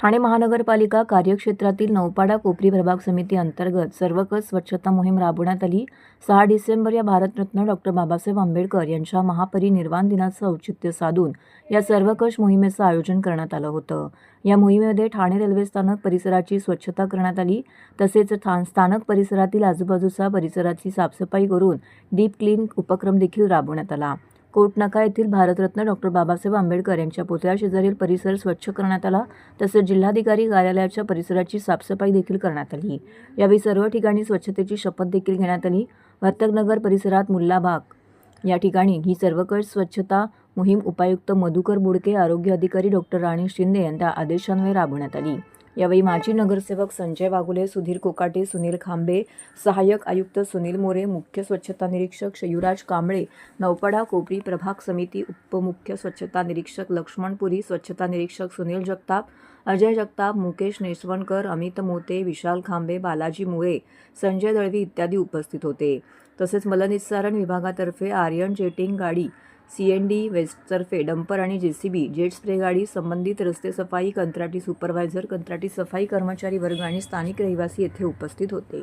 ठाणे महानगरपालिका कार्यक्षेत्रातील नौपाडा कोपरी प्रभाग समिती अंतर्गत सर्वकष स्वच्छता मोहीम राबवण्यात आली. सहा डिसेंबर या भारतरत्न डॉक्टर बाबासाहेब आंबेडकर यांच्या महापरिनिर्वाण दिनाचं औचित्य साधून या सर्वकष मोहिमेचं आयोजन करण्यात आलं होतं. या मोहिमेमध्ये ठाणे रेल्वे स्थानक परिसराची स्वच्छता करण्यात आली. तसेच स्थान स्थानक परिसरातील आजूबाजूचा परिसराची साफसफाई करून डीप क्लीन उपक्रम देखील राबवण्यात आला. कोटनाका येथील भारतरत्न डॉक्टर बाबासाहेब आंबेडकर यांच्या पुतळ्याशेजारील परिसर स्वच्छ करण्यात आला तसेच जिल्हाधिकारी कार्यालयाच्या परिसराची साफसफाई देखील करण्यात आली. यावेळी सर्व ठिकाणी स्वच्छतेची शपथ देखील घेण्यात आली. वर्तकनगर परिसरात मुल्लाबाग या ठिकाणी ही सर्वकष स्वच्छता मोहीम उपायुक्त मधुकर बुडके आरोग्य अधिकारी डॉक्टर राणी शिंदे यांच्या आदेशान्वये राबवण्यात आली. यावेळी माजी नगरसेवक संजय वाघुले सुधीर कोकाटे सुनील खांबे सहाय्यक आयुक्त सुनील मोरे मुख्य स्वच्छता निरीक्षक शयुराज कांबळे नौपाडा कोपरी प्रभाग समिती उपमुख्य स्वच्छता निरीक्षक लक्ष्मणपुरी स्वच्छता निरीक्षक सुनील जगताप अजय जगताप मुकेश नेसवणकर अमित मोते विशाल खांबे बालाजी मुळे संजय दळवी इत्यादी उपस्थित होते. तसेच मलनिस्सारण विभागातर्फे आर्यन जेटिंग गाडी सी एन डी वेस्टतर्फे डंपर आणि J C B jet spray गाडी संबंधित रस्ते सफाई कंत्राटी सुपरवायझर कंत्राटी सफाई कर्मचारी वर्ग आणि स्थानिक रहिवासी येथे उपस्थित होते.